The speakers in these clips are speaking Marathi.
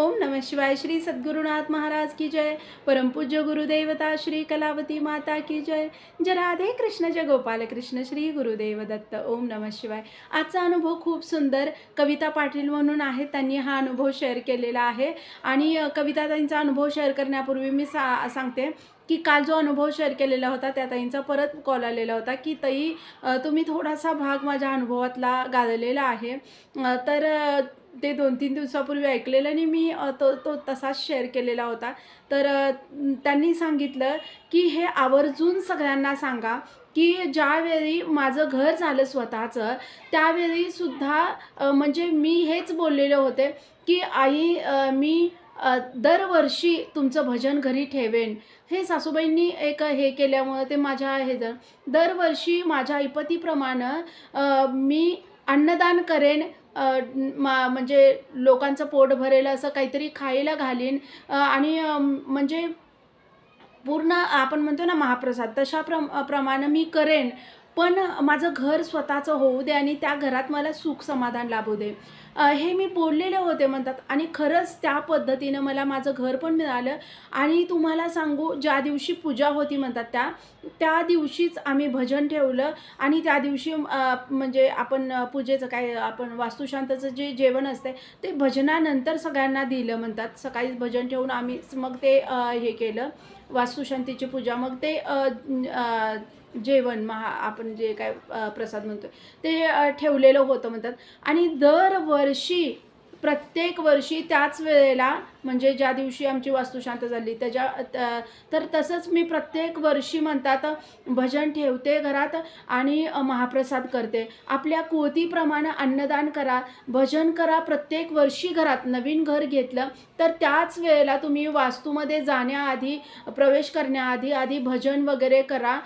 ओम नमः शिवाय श्री सद्गुरुनाथ महाराज की जय। परमपूज्य गुरुदेवता श्री कलावती माता की जय। जराधे कृष्ण जय गोपाल कृष्ण श्री गुरुदेव दत्त। ओम नमः शिवाय। आजचा अनुभव खूप सुंदर कविता पाटील म्हणून आहे त्यांनी हा अनुभव शेअर केलेला आहे. आणि कविता त्यांचा अनुभव शेअर करण्यापूर्वी मी सा सांगते की काल जो अनुभव शेअर केलेला होता त्या ताईंचा परत कॉल आलेला होता की ताई तुम्ही थोडासा भाग माझ्या अनुभवातला गाजलेला आहे. तर ते दोन तीन दिवसापूर्वी ऐकलेलं आणि मी तो तो तसाच शेअर केलेला होता. तर त्यांनी सांगितलं की हे आवर्जून सगळ्यांना सांगा की ज्यावेळी माझं घर झालं स्वतःचं त्यावेळीसुद्धा म्हणजे मी हेच बोललेले होते की आई मी दरवर्षी तुमचं भजन घरी ठेवेन. हे सासूबाईंनी एक हे केल्यामुळं ते माझ्या हे दरवर्षी माझ्या ऐपतीप्रमाणे मी अन्नदान करेन मा म्हणजे लोकांचं पोट भरेल असं काहीतरी खायला घालीन. आणि म्हणजे पूर्ण आपण म्हणतो ना महाप्रसाद तशा प्र प्रमाणे मी करेन. पण माझं घर स्वतःचं होऊ दे आणि त्या घरात मला सुख समाधान लाभू दे. हे मी बोललेले होते म्हणतात आणि खरंच त्या पद्धतीनं मला माझं घर पण मिळालं. आणि तुम्हाला सांगू ज्या दिवशी पूजा होती म्हणतात त्या त्या दिवशीच आम्ही भजन ठेवलं आणि त्या दिवशी म्हणजे आपण पूजेचं काय आपण वास्तुशांताचं जे जेवण असते ते भजनानंतर सगळ्यांना दिलं म्हणतात. सकाळी भजन ठेवून आम्ही मग ते हे केलं. वास्तुशांतीची पूजा. मग ते जेवण महा आपण जे काय प्रसाद म्हणतो ते ठेवलेलं होतं म्हणतात. आणि दरवर्षी प्रत्येक वर्षी त्याच वेळेला म्हणजे ज्या दिवशी आमची वास्तुशांत झाली त्याच्या तर तसंच मी प्रत्येक वर्षी म्हणतात भजन ठेवते घरात आणि महाप्रसाद करते. आपल्या कुवतीप्रमाणे अन्नदान करा भजन करा प्रत्येक वर्षी घरात. नवीन घर घेतलं तर त्याच वेळेला तुम्ही वास्तूमध्ये जाण्याआधी प्रवेश करण्याआधी आधी भजन वगैरे करा.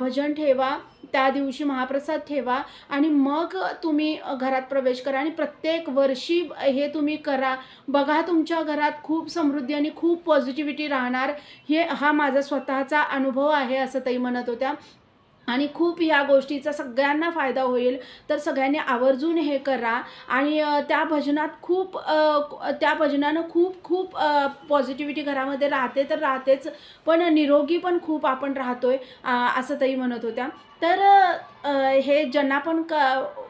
भजन ठेवा. त्या दिवशी महाप्रसाद ठेवा आणि मग तुम्ही घरात प्रवेश करा आणि प्रत्येक वर्षी हे तुम्ही करा. बघा तुमच्या घरात खूप समृद्धी आणि खूप पॉझिटिव्हिटी राहणार. हे हा माझा स्वतःचा अनुभव आहे असं ताई म्हणत होत्या. आणि खूप ह्या गोष्टीचा सगळ्यांना फायदा होईल. तर सगळ्यांनी आवर्जून हे करा. आणि त्या भजनात खूप त्या भजनानं खूप खूप पॉझिटिव्हिटी घरामध्ये राहते तर राहतेच. पण निरोगी पण खूप आपण राहतो आहे असं ताई म्हणत होत्या. तर हे ज्यांना पण क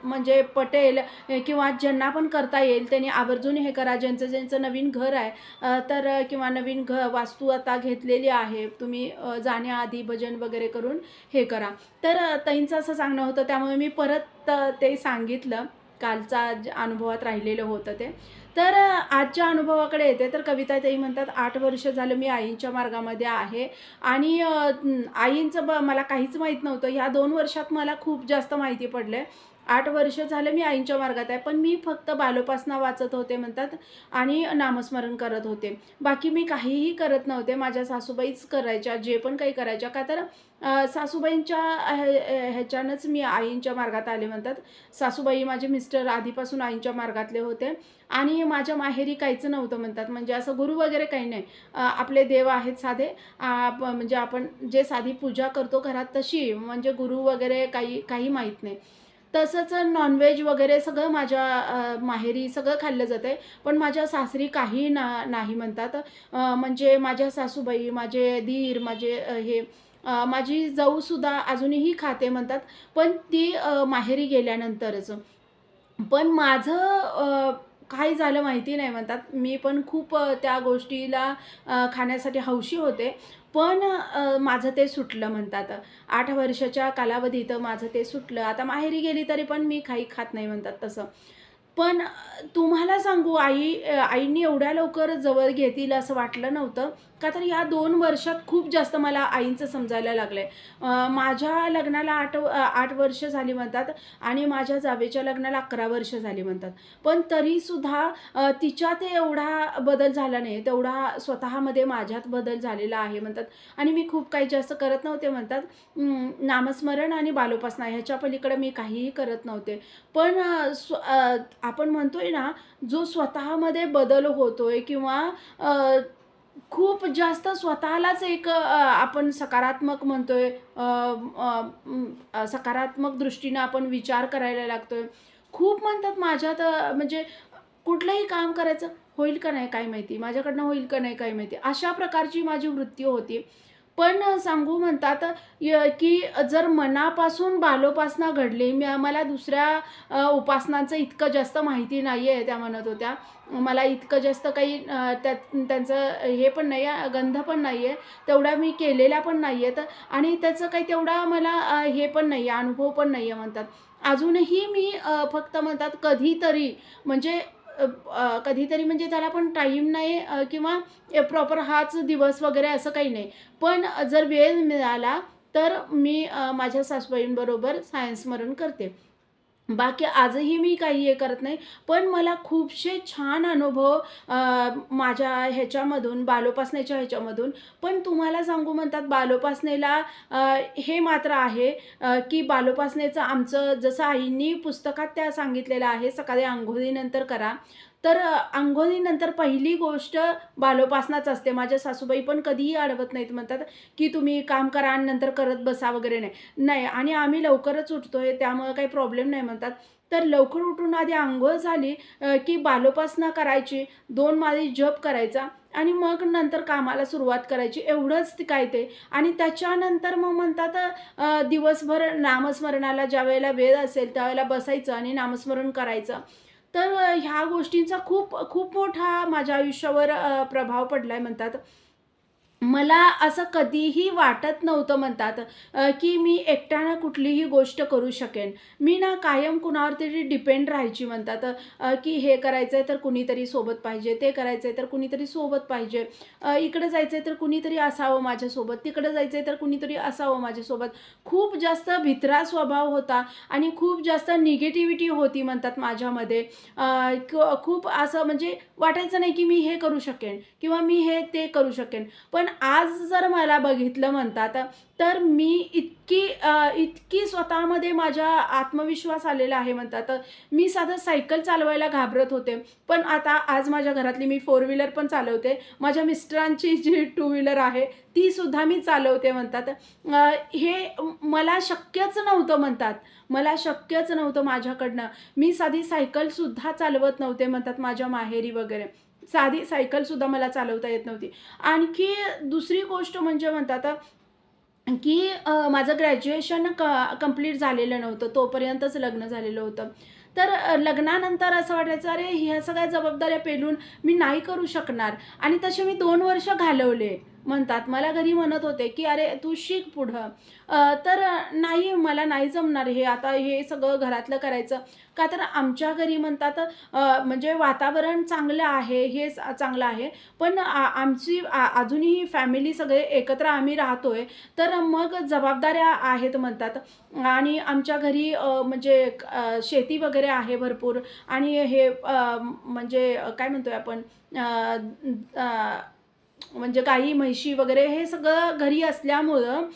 म्हणजे पटेल किंवा ज्यांना पण करता येईल त्यांनी आवर्जून हे करा. ज्यांचं ज्यांचं नवीन घर आहे तर किंवा नवीन घ वास्तू आता घेतलेली आहे तुम्ही जाण्याआधी भजन वगैरे करून हे करा. तर अ, ताईंचं असं सांगणं होतं त्यामुळे मी परत ते सांगितलं. कालचा अनुभवात राहिलेलं होतं ते. तर आजच्या अनुभवाकडे येते तर कविता ताई म्हणतात आठ वर्ष झालं मी आईंच्या मार्गामध्ये आहे आणि आईंचं ब मला काहीच माहीत नव्हतं. ह्या दोन वर्षात मला खूप जास्त माहिती पडले आठ वर्ष झालं मी आईंच्या मार्गात आहे पण मी फक्त बालोपासना वाचत होते म्हणतात आणि नामस्मरण करत होते. बाकी मी काहीही करत नव्हते. माझ्या सासूबाईच करायच्या जे पण काही करायच्या. का तर सासूबाईंच्या ह्या- ह्याच्यानंच मी आईंच्या मार्गात आले म्हणतात. सासूबाई माझे मिस्टर आधीपासून आईंच्या मार्गातले होते. आणि माझ्या माहेरी काहीच नव्हतं म्हणतात. म्हणजे असं गुरु वगैरे काही नाही. आपले देव आहेत साधे. म्हणजे आपण जे साधी पूजा करतो घरात तशी म्हणजे गुरु वगैरे काही काही माहीत नाही. तसंच नॉनव्हेज वगैरे सगळं माझ्या माहेरी सगळं खाल्लं जातं आहे पण माझ्या सासरी काही ना नाही म्हणतात. म्हणजे माझ्या सासूबाई माझे दीर माझे हे माझी जाऊसुद्धा अजूनही खाते म्हणतात पण ती माहेरी गेल्यानंतरच. पण माझं काही काय झालं माहिती नाही म्हणतात. मी पण खूप त्या गोष्टीला खाण्यासाठी हौशी होते. पण माझं ते सुटलं म्हणतात. आठ वर्षाच्या कालावधीत माझं ते सुटलं. आता माहेरी गेली तरी पण मी काही खात नाही म्हणतात तसं. पण तुम्हाला सांगू आई अ, आईनी एवढ्या लवकर जवळ घेतील असं वाटलं नव्हतं. का तर ह्या दोन वर्षात खूप जास्त मला आईंचं समजायला लागलं आहे माझ्या लग्नाला आठ आठ वर्ष झाली म्हणतात आणि माझ्या जावेच्या लग्नाला अकरा वर्ष झाली म्हणतात. पण तरीसुद्धा तिच्या तिच्यात एवढा बदल झाला नाही. तेवढा स्वतःमध्ये माझ्यात बदल झालेला आहे म्हणतात. आणि मी खूप काही जास्त करत नव्हते म्हणतात. नामस्मरण आणि बालोपासना ह्याच्या पलीकडे मी काहीही करत नव्हते. पण स्व आपण म्हणतोय ना जो स्वतःमध्ये बदल होतोय किंवा खूप जास्त स्वतःलाच एक आपण सकारात्मक म्हणतोय सकारात्मक दृष्टीनं आपण विचार करायला लागतोय. खूप म्हणतात माझ्यात म्हणजे कुठलंही काम करायचं होईल का नाही काय माहिती. माझ्याकडनं होईल का नाही काय माहिती. अशा प्रकारची माझी वृत्ती होती. पण सांगू म्हणतात य- की जर मनापासून बालोपासना घडली मी मला दुसऱ्या उपासनांचं इतकं जास्त माहिती नाही आहे त्या म्हणत होत्या. मला इतकं जास्त काही त्या त्यात त्यांचं हे पण नाही आहे गंध पण नाही आहे तेवढ्या मी केलेल्या पण नाही आहेत आणि त्याचं काही तेवढा मला हे पण नाही आहे अनुभव पण नाही आहे म्हणतात. अजूनही मी फक्त म्हणतात कधीतरी म्हणजे कधीतरी म्हणजे त्याला पण टाईम नाही किंवा प्रॉपर हाच दिवस वगैरे असं काही नाही. पण जर वेळ मिळाला तर मी माझ्या सासूबाईंबरोबर सायन्स स्मरण करते. बाकी आजही मी काही हे करत नाही पण मला खूपसे छान अनुभव माझ्या ह्याच्यामधून बालोपासनेच्या ह्याच्यामधून. पण तुम्हाला सांगू म्हणतात बालोपासनेला हे मात्र आहे की बालोपासनेचं आमचं जसं आईंनी पुस्तकात त्या सांगितलेलं आहे सकाळी आंघोळीनंतर करा. तर आंघोळीनंतर पहिली गोष्ट बालोपासनाच असते. माझ्या सासूबाई पण कधीही अडवत नाहीत. म्हणतात की तुम्ही काम करा आणि नंतर करत बसा वगैरे नाही. नाही आणि आम्ही लवकरच उठतोय. त्यामुळे काही प्रॉब्लेम नाही म्हणतात. तर लवकर उठून आधी आंघोळ झाली की बालोपासना करायची दोन माळी जप करायचा आणि मग नंतर कामाला सुरुवात करायची. एवढंच काय ते. आणि त्याच्यानंतर मग म्हणतात दिवसभर नामस्मरणाला ज्या वेळेला वेळ असेल त्यावेळेला बसायचं आणि नामस्मरण करायचं. तर ह्या गोष्टींचा खूप खूप मोठा माझ्या आयुष्यावर प्रभाव पडला आहे म्हणतात. मला असं कधीही वाटत नव्हतं म्हणतात की मी एकट्यानं कुठलीही गोष्ट करू शकेन. मी ना कायम कुणावर तरी डिपेंड राहायची म्हणतात की हे करायचं आहे तर कुणीतरी सोबत पाहिजे ते करायचं आहे तर कुणीतरी सोबत पाहिजे. इकडं जायचं आहे तर कुणीतरी असावं माझ्यासोबत तिकडं जायचं आहे तर कुणीतरी असावं माझ्यासोबत. खूप जास्त भित्रा स्वभाव होता आणि खूप जास्त निगेटिव्हिटी होती म्हणतात माझ्यामध्ये. क- खूप असं म्हणजे वाटायचं नाही की मी हे करू शकेन किंवा मी हे ते करू शकेन. पण आज जर मला बघितलं म्हणतात तर मी इतकी इतकी स्वतःमध्ये माझ्या आत्मविश्वास आलेला आहे म्हणतात मी साधं सायकल चालवायला घाबरत होते. पण आता आज माझ्या घरातली मी फोर व्हीलर पण चालवते. माझ्या मिस्टरांची जी टू व्हीलर आहे ती सुद्धा मी चालवते म्हणतात हे मला शक्यच नव्हतं म्हणतात मला शक्यच नव्हतं माझ्याकडनं. मी साधी सायकलसुद्धा चालवत नव्हते म्हणतात माझ्या माहेरी वगैरे. साधी सायकलसुद्धा मला चालवता येत नव्हती. आणखी दुसरी गोष्ट म्हणजे म्हणतात की माझं ग्रॅज्युएशन क कंप्लीट झालेलं नव्हतं. तोपर्यंतच लग्न झालेलं होतं. तर लग्नानंतर असं वाटायचं अरे ह्या सगळ्या जबाबदाऱ्या पेलून मी नाही करू शकणार. आणि तसे मी दोन वर्ष घालवले. म्हणतात. मला घरी म्हणत होते की अरे तू शिक पुढं. तर नाही मला नाही जमणार हे. आता हे सगळं घरातलं करायचं. का तर आमच्या घरी म्हणतात म्हणजे वातावरण चांगलं आहे हे चांगलं आहे. पण आ- आमची अजूनही फॅमिली सगळे एकत्र आम्ही राहतोय. तर मग जबाबदाऱ्या आहेत म्हणतात. आणि आमच्या घरी म्हणजे शेती वगैरे आहे भरपूर. आणि हे म्हणजे काय म्हणतोय आपण? म्हणजे काही म्हैशी वगैरे हे सगळं घरी असल्यामुळं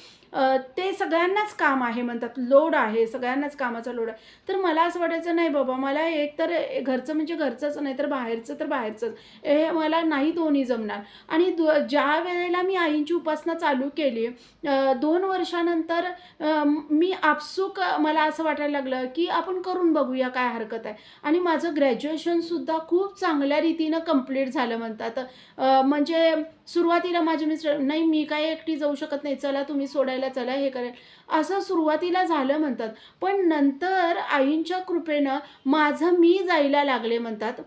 ते सगळ्यांनाच काम आहे म्हणतात. लोड आहे सगळ्यांनाच कामाचा लोड आहे. तर मला असं वाटायचं नाही बाबा मला एक तर घरचं म्हणजे घरचंच नाही तर बाहेरचं तर बाहेरचंच. हे मला नाही दोन्ही जमणार. आणि दु ज्या वेळेला मी आईंची उपासना चालू केली दोन वर्षानंतर मी आपसूक मला असं वाटायला लागलं की आपण करून बघूया काय हरकत आहे. आणि माझं ग्रॅज्युएशनसुद्धा खूप चांगल्या रीतीनं कंप्लीट झालं म्हणतात. म्हणजे सुरुवातीला माझे मिस्टर नाही मी काय एकटी जाऊ शकत नाही चला तुम्ही सोडायला चला हे करेल. असं सुरुवातीला झालं म्हणतात. पण नंतर आईंच्या कृपेनं माझं मी जायला लागले म्हणतात.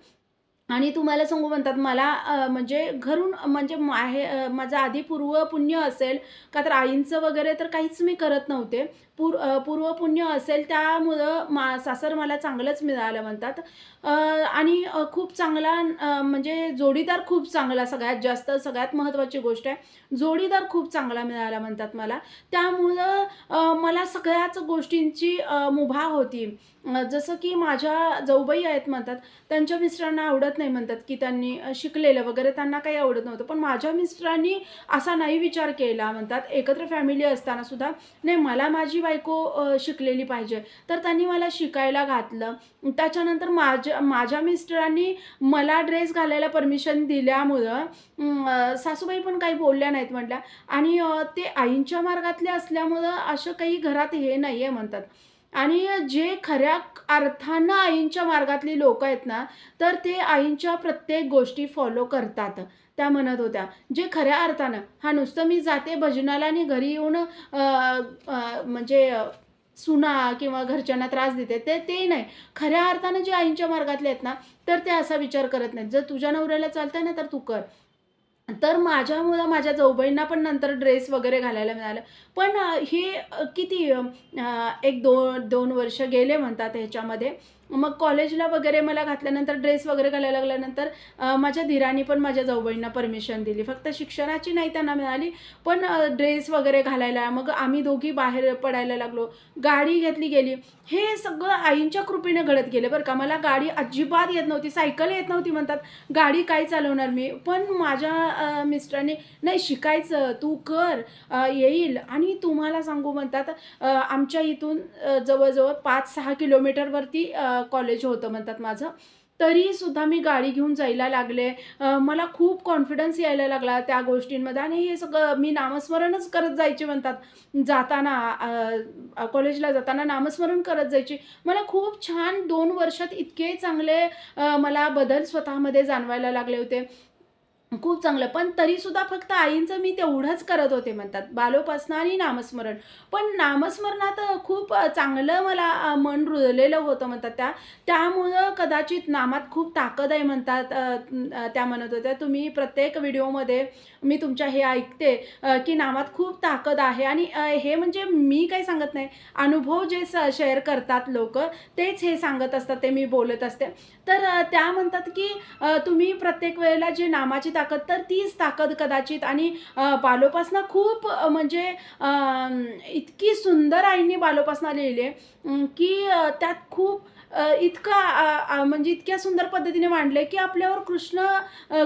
आणि तुम्हाला सांगू म्हणतात मला म्हणजे घरून म्हणजे माहे माझं आधी पूर्व पुण्य असेल का तर आईंचं वगैरे तर काहीच मी करत नव्हते. पूर पूर्वपुण्य असेल त्यामुळं मा सासर मला चांगलंच मिळालं म्हणतात. आणि खूप चांगला म्हणजे जोडीदार खूप चांगला सगळ्यात जास्त सगळ्यात महत्त्वाची गोष्ट आहे. जोडीदार खूप चांगला मिळाला म्हणतात मला. त्यामुळं मला सगळ्याच गोष्टींची मुभा होती. जसं की माझ्या जाऊबाई आहेत म्हणतात त्यांच्या मिस्टरांना आवडत नाही म्हणतात की त्यांनी शिकलेलं वगैरे त्यांना काही आवडत नव्हतं. पण माझ्या मिस्टरांनी असा नाही विचार केला म्हणतात. एकत्र फॅमिली असताना सुद्धा नाही मला माझी बायको शिकलेली पाहिजे. तर त्यांनी मला शिकायला घातलं. त्याच्यानंतर माझ्या माझ्या मिस्टरांनी मला ड्रेस घालायला परमिशन दिल्यामुळं सासूबाई पण काही बोलल्या नाहीत म्हटल्या. आणि ते आईंच्या मार्गातले असल्यामुळं असं काही घरात हे नाही आहे म्हणतात. आणि जे खऱ्या अर्थानं आईंच्या मार्गातली लोक आहेत ना तर ते आईंच्या प्रत्येक गोष्टी फॉलो करतात. त्या म्हणत होत्या. जे खऱ्या अर्थानं हा नुसतं मी जाते भजनाला आणि घरी येऊन म्हणजे सुना किंवा घरच्यांना त्रास देते ते ते नाही. खऱ्या अर्थानं जे आईंच्या मार्गातले आहेत ना तर ते असा विचार करत नाहीत. जर तुझ्या नवऱ्याला चालतंय ना तर तू कर. तर माझ्या मुला माझ्या जाऊबाईंना पण नंतर ड्रेस वगैरे घालायला मिळालं. पण हे किती एक दोन दोन वर्ष गेले म्हणतात ह्याच्यामध्ये. मग कॉलेजला वगैरे मला घातल्यानंतर ड्रेस वगैरे घालायला लागल्यानंतर माझ्या धीरानी पण माझ्या जाऊबाईंना परमिशन दिली. फक्त शिक्षणाची नाही त्यांना मिळाली पण ड्रेस वगैरे घालायला मग आम्ही दोघी बाहेर पडायला लागलो. गाडी घेतली गेली. हे सगळं आईंच्या कृपेने घडत गेले बरं का. मला गाडी अजिबात येत नव्हती सायकल येत नव्हती म्हणतात. गाडी काय चालवणार मी? पण माझ्या मिस्टरांनी नाही शिकायचं तू कर येईल. आणि तुम्हाला सांगू म्हणतात आमच्या इथून जवळजवळ पाच सहा किलोमीटरवरती कॉलेज होतं म्हणतात माझं. तरीसुद्धा मी गाडी घेऊन जायला लागले. मला खूप कॉन्फिडन्स यायला लागला त्या गोष्टींमध्ये आणि हे सगळं मी नामस्मरणच करत जायचे म्हणतात. जाताना कॉलेजला जाताना नामस्मरण करत जायचे. मला खूप छान दोन वर्षात इतके चांगले मला बदल स्वतःमध्ये जाणवायला लागले होते. खूप चांगलं. पण तरीसुद्धा फक्त आईंचं मी तेवढंच करत होते म्हणतात. बालोपासना आणि नामस्मरण. पण नामस्मरणात खूप चांगलं मला मन रुजलेलं होतं म्हणतात त्या. त्यामुळं कदाचित नामात खूप ताकद आहे म्हणतात. त्या म्हणत होत्या तुम्ही प्रत्येक व्हिडिओमध्ये मी तुमच्या हे ऐकते की नामात खूप ताकद आहे. आणि हे म्हणजे मी काही सांगत नाही. अनुभव जे स शेअर करतात लोक तेच हे सांगत असतात ते मी बोलत असते. तर त्या म्हणतात की तुम्ही प्रत्येक वेळेला जे नामाची ताकद तर तीच ताकद कदाचित. आणि बालोपासना खूप म्हणजे इतकी सुंदर आईंनी बालोपासना लिहिली आहे की त्यात खूप इतका म्हणजे इतक्या सुंदर पद्धतीने मांडले की आपल्यावर कृष्ण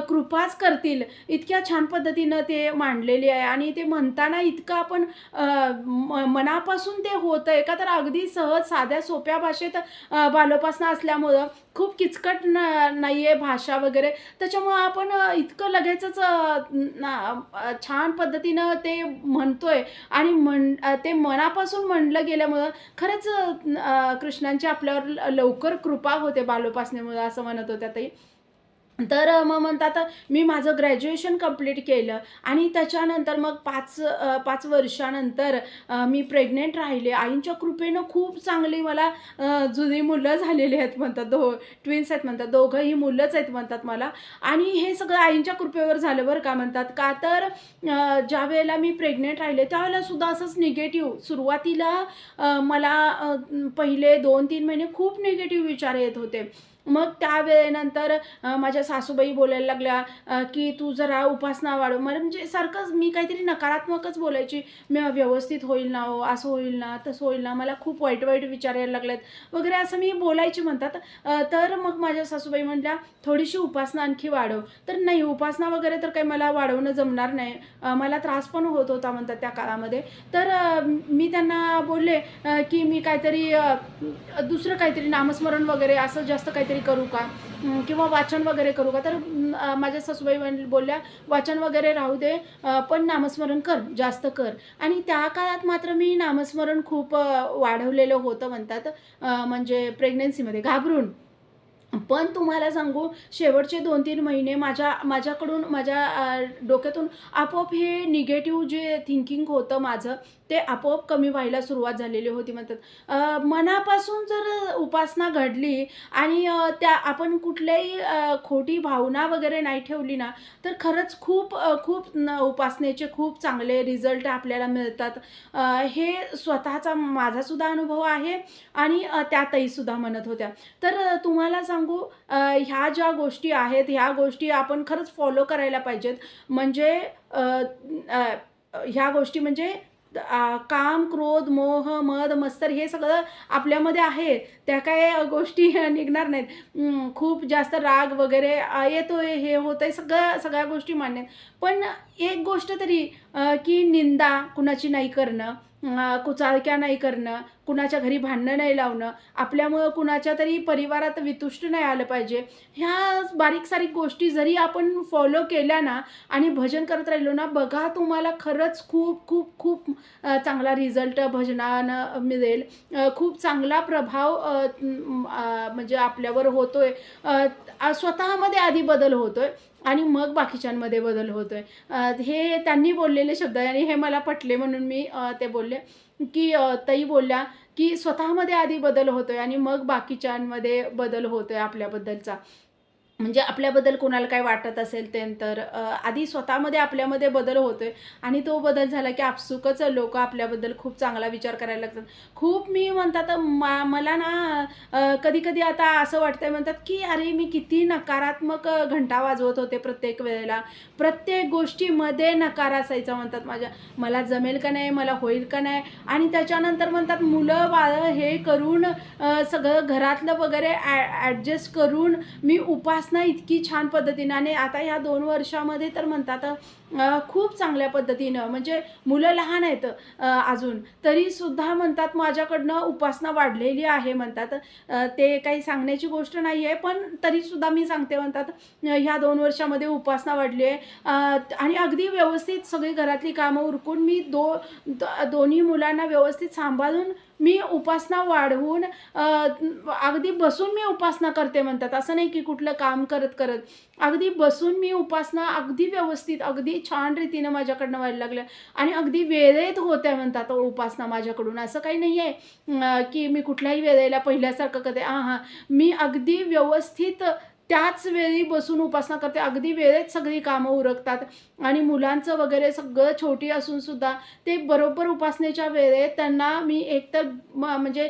कृपाच करतील. इतक्या छान पद्धतीनं ते मांडलेले आहे आणि ते म्हणताना इतकं आपण म मनापासून ते होतं आहे का? तर अगदी सहज साध्या सोप्या भाषेत बालोपासना असल्यामुळं खूप किचकट न नाही आहे भाषा वगैरे. त्याच्यामुळं आपण इतकं लगेचच ना- छान पद्धतीनं ते म्हणतोय. आणि म्हण ते मनापासून म्हणलं गेल्यामुळं खरंच कृष्णांची आपल्यावर ल- लवकर कृपा होते बालोपासनेमुळं असं म्हणत होत्या ताई. तर मग म्हणतात मी माझं ग्रॅज्युएशन कंप्लीट केलं आणि त्याच्यानंतर मग पाच पाच वर्षानंतर मी प्रेग्नेंट राहिले. आईंच्या कृपेनं खूप चांगली मला जुनी मुलं झालेली आहेत म्हणतात दो ट्विन्स आहेत म्हणतात दोघंही मुलंच आहेत म्हणतात मला. आणि हे सगळं आईंच्या कृपेवर झालं बरं का म्हणतात. का तर ज्या वेळेला मी प्रेग्नेंट राहिले त्यावेळेला सुद्धा असंच निगेटिव्ह सुरुवातीला मला पहिले दोन तीन महिने खूप निगेटिव्ह विचार येत होते. मग त्यावेळेनंतर वेळेनंतर माझ्या सासूबाई बोलायला लागल्या की तू जरा उपासना वाढव. मला म्हणजे सारखंच मी काहीतरी नकारात्मकच बोलायची. मी व्यवस्थित होईल ना हो असं होईल ना तसं होईल ना मला खूप वाईट वाईट विचार यायला लागलेत. वगैरे असं मी बोलायची म्हणतात. तर मग माझ्या सासूबाई म्हटल्या थोडीशी उपासना आणखी वाढव. तर नाही उपासना वगैरे तर काही मला वाढवणं जमणार नाही. मला त्रास पण होत होता म्हणतात त्या काळामध्ये. तर मी त्यांना बोलले की मी काहीतरी दुसरं काहीतरी नामस्मरण वगैरे असं जास्त काहीतरी करू का? किंवा वाचन वगैरे करू का? तर माझ्या सासूबाई बोलल्या वाचन वगैरे राहू दे पण नामस्मरण कर जास्त कर. आणि त्या काळात मात्र मी नामस्मरण खूप वाढवलेलं होतं म्हणतात म्हणजे प्रेग्नेन्सीमध्ये घाबरून. पण तुम्हाला सांगू शेवटचे दोन तीन महिने माझ्या माझ्याकडून माझ्या डोक्यातून आपोआप हे निगेटिव्ह जे थिंकिंग होतं माझं ते आपोआप कमी व्हायला सुरुवात झालेली होती म्हणतात. मनापासून जर उपासना घडली आणि त्या आपण कुठल्याही खोटी भावना वगैरे नाही ठेवली ना तर खरंच खूप खूप उपासनेचे खूप चांगले रिझल्ट आपल्याला मिळतात. हे स्वतःचा माझासुद्धा अनुभव आहे आणि त्यातही सुद्धा म्हणत होत्या. तर तुम्हाला सांगू सांगू ह्या ज्या गोष्टी आहेत ह्या गोष्टी आपण खरंच फॉलो करायला पाहिजेत. म्हणजे ह्या गोष्टी म्हणजे काम क्रोध मोह मद मत्सर हे सगळं आपल्यामध्ये आहे. त्या काय गोष्टी निघणार नाहीत. खूप जास्त राग वगैरे येतोय हे होतंय सगळं सगळ्या गोष्टी मान्य आहेत. पण एक गोष्ट तरी की निंदा कुणाची नाही करणं कुचाळक्या नाही करणं कुणाच्या घरी भांडणं नाही लावणं आपल्यामुळं कुणाच्या तरी परिवारात वितुष्ट नाही आलं पाहिजे. ह्या बारीक सारीक गोष्टी जरी आपण फॉलो केल्या ना आणि भजन करत राहिलो ना बघा तुम्हाला खरंच खूप खूप खूप चांगला रिझल्ट भजनानं मिळेल. खूप चांगला प्रभाव म्हणजे आपल्यावर होतोय. आहे स्वतःमध्ये आधी बदल होतोय आणि मग बाकीच्यांमध्ये बदल होतोय. आहे हे त्यांनी बोललेले शब्द आहे आणि हे मला पटले म्हणून मी ते बोलले. की ताई बोलल्या की स्वतःमध्ये आधी बदल होतोय आणि मग बाकीच्यांमध्ये बदल होतोय आपल्याबद्दलचा. म्हणजे आपल्याबद्दल कोणाला काय वाटत असेल ते तर आधी स्वतःमध्ये आपल्यामध्ये बदल होतोय आणि तो बदल झाला की आपसुकच लोक आपल्याबद्दल खूप चांगला विचार करायला लागतात. खूप मी म्हणतात मा मला ना कधी कधी आता असं वाटतंय म्हणतात की अरे मी किती नकारात्मक घंटा वाजवत होते प्रत्येक वेळेला. प्रत्येक गोष्टीमध्ये नकार असायचा म्हणतात माझ्या. मला जमेल का नाही मला होईल का नाही? आणि त्याच्यानंतर म्हणतात मुलं बाळं हे करून सगळं घरातलं वगैरे ॲडजस्ट करून मी उपास उपासना इतकी छान पद्धतीनं. आणि आता ह्या दोन वर्षामध्ये तर म्हणतात खूप चांगल्या पद्धतीनं म्हणजे मुलं लहान आहेत अजून तरीसुद्धा म्हणतात माझ्याकडनं उपासना वाढलेली आहे म्हणतात. ते काही सांगण्याची गोष्ट नाही आहे पण तरीसुद्धा मी सांगते म्हणतात ह्या दोन वर्षामध्ये उपासना वाढली आहे आणि अगदी व्यवस्थित सगळी घरातली कामं उरकून मी दो दोन्ही मुलांना व्यवस्थित सांभाळून मी उपासना वाढवून अगदी बसून मी उपासना करते म्हणतात. असं नाही की कुठलं काम करत करत अगदी बसून मी उपासना अगदी व्यवस्थित अगदी छान रीतीनं माझ्याकडनं व्हायला लागलं. आणि अगदी वेळेत होत्या म्हणतात उपासना माझ्याकडून. असं काही नाही आहे की मी कुठल्याही वेळेला पहिल्यासारखं करते हां हां मी अगदी व्यवस्थित त्याच वेळी बसून उपासना करते. अगदी वेळेत सगळी कामं उरकतात. आणि मुलांचं वगैरे सगळं छोटी असून सुद्धा ते बरोबर उपासनेच्या वेळेत त्यांना मी एकतर म्हणजे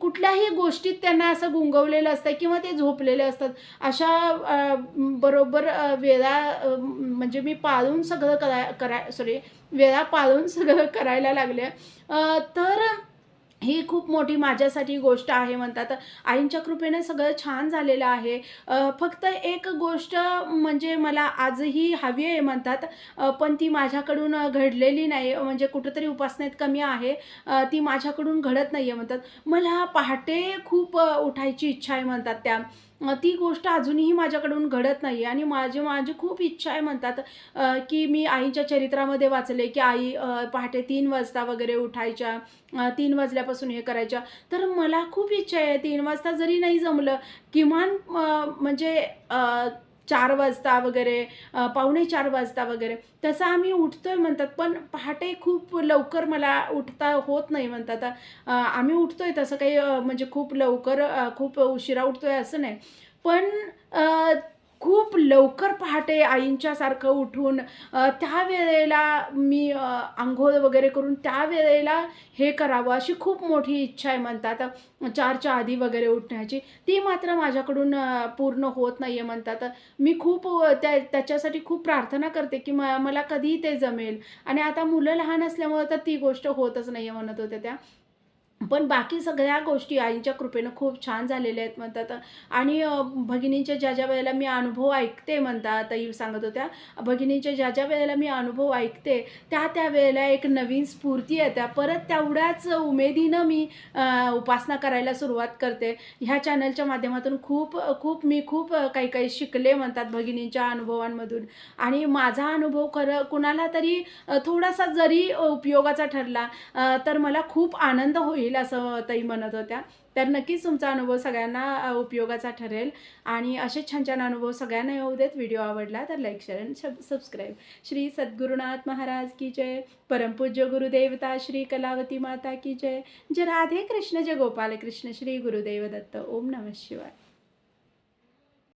कुठल्याही गोष्टीत त्यांना असं गुंगवलेलं असतं किंवा ते झोपलेले असतात. अशा बरोबर वेळा म्हणजे मी पाळून सगळं कराय कराय सॉरी वेळा पाळून सगळं करायला लागले. तर ही खूप मोठी माझ्यासाठी गोष्ट आहे म्हणतात. आईंच्या कृपेने सगळं छान झालेलं आहे. फक्त एक गोष्ट म्हणजे मला आजही हवी आहे म्हणतात. पण ती माझ्याकडून घडलेली नाही. म्हणजे कुठंतरी उपासनेत कमी आहे. ती माझ्याकडून घडत नाही आहे म्हणतात. मला पहाटे खूप उठायची इच्छा आहे म्हणतात त्या. ती गोष्ट अजूनही माझ्याकडून घडत नाही आणि माझी माझी खूप इच्छा आहे म्हणतात की मी आईच्या चरित्रामध्ये वाचले की आई पहाटे तीन वाजता वगैरे उठायच्या तीन वाजल्यापासून हे करायच्या. तर मला खूप इच्छा आहे तीन वाजता जरी नाही जमलं किमान म्हणजे चार वाजता वगैरे पावणे चार वाजता वगैरे. तसं आम्ही उठतोय म्हणतात पण पहाटे खूप लवकर मला उठता होत नाही म्हणतात. आम्ही उठतोय तसं काही म्हणजे खूप लवकर खूप उशिरा उठतोय असं नाही. पण खूप लवकर पहाटे आईंच्यासारखं उठून त्या वेळेला मी आंघोळ वगैरे करून त्या वेळेला हे करावं अशी खूप मोठी इच्छा आहे म्हणतात. चारच्या आधी वगैरे उठण्याची. ती मात्र माझ्याकडून पूर्ण होत नाही आहे म्हणतात. मी खूप त्या त्याच्यासाठी खूप प्रार्थना करते की म मला कधी ते जमेल. आणि आता मुलं लहान असल्यामुळं तर ती गोष्ट होतच नाही आहे म्हणत होत्या त्या. पण बाकी सगळ्या गोष्टी आईंच्या कृपेनं खूप छान झालेल्या आहेत म्हणतात. आणि भगिनींच्या ज्या ज्या वेळेला मी अनुभव ऐकते म्हणतात ताई सांगत होत्या भगिनींच्या ज्या ज्या वेळेला मी अनुभव ऐकते त्या त्या वेळेला एक नवीन स्फूर्ती येत्या. परत तेवढ्याच उमेदीनं मी उपासना करायला सुरुवात करते. ह्या चॅनलच्या माध्यमातून खूप खूप मी खूप काही काही शिकले म्हणतात भगिनींच्या अनुभवांमधून. आणि माझा अनुभव खरं कुणाला तरी थोडासा जरी उपयोगाचा ठरला तर मला खूप आनंद होईल. असं ताई म्हणत होत्या. तर नक्कीच तुमचा अनुभव सगळ्यांना उपयोगाचा ठरेल. आणि असे छान छान अनुभव सगळ्यांना येऊ देत. व्हिडिओ आवडला तर लाईक शेअर आणि सब सबस्क्राईब. श्री सद्गुरुनाथ महाराज की जय. परमपूज्य गुरुदेवता श्री कलावती माता की जय. जय राधे कृष्ण जय गोपाल कृष्ण श्री गुरुदेव दत्त. ओम नमः शिवाय.